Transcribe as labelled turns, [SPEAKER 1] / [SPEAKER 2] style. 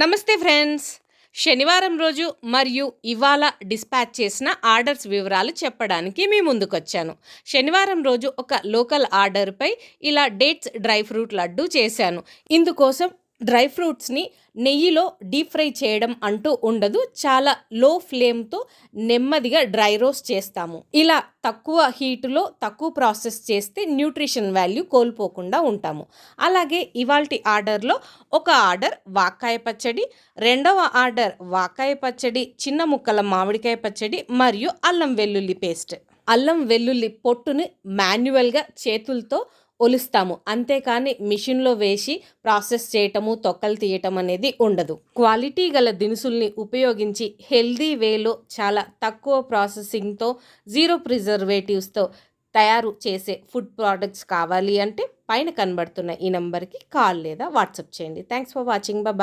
[SPEAKER 1] నమస్తే ఫ్రెండ్స్. శనివారం రోజు మరియు ఇవాళ డిస్పాచ్ చేసిన ఆర్డర్స్ వివరాలు చెప్పడానికి మీ ముందుకొచ్చాను. శనివారం రోజు ఒక లోకల్ ఆర్డర్పై ఇలా డేట్స్ డ్రై ఫ్రూట్ లడ్డు చేశాను. ఇందుకోసం డ్రై ఫ్రూట్స్ని నెయ్యిలో డీప్ ఫ్రై చేయడం అంటూ ఉండదు. చాలా లో ఫ్లేమ్తో నెమ్మదిగా డ్రై రోస్ట్ చేస్తాము. ఇలా తక్కువ హీటులో తక్కువ ప్రాసెస్ చేస్తే న్యూట్రిషన్ వాల్యూ కోల్పోకుండా ఉంటాము. అలాగే ఇవాల్టి ఆర్డర్లో ఒక ఆర్డర్ వాకాయ పచ్చడి రెండవ ఆర్డర్ వాకాయ పచ్చడి చిన్న ముక్కల మామిడికాయ పచ్చడి మరియు అల్లం వెల్లుల్లి పేస్ట్. అల్లం వెల్లుల్లి పొట్టుని మాన్యువల్గా చేతులతో ఒలుస్తాము. అంతేకాని మిషన్లో వేసి ప్రాసెస్ చేయటము తొక్కలు తీయటం అనేది ఉండదు. క్వాలిటీ గల దినుసుల్ని ఉపయోగించి హెల్దీ వేలో చాలా తక్కువ ప్రాసెసింగ్తో జీరో ప్రిజర్వేటివ్స్తో తయారు చేసే ఫుడ్ ప్రోడక్ట్స్ కావాలి అంటే పైన కనబడుతున్న ఈ నెంబర్కి కాల్ లేదా వాట్సాప్ చేయండి. Thanks for watching. బాయ్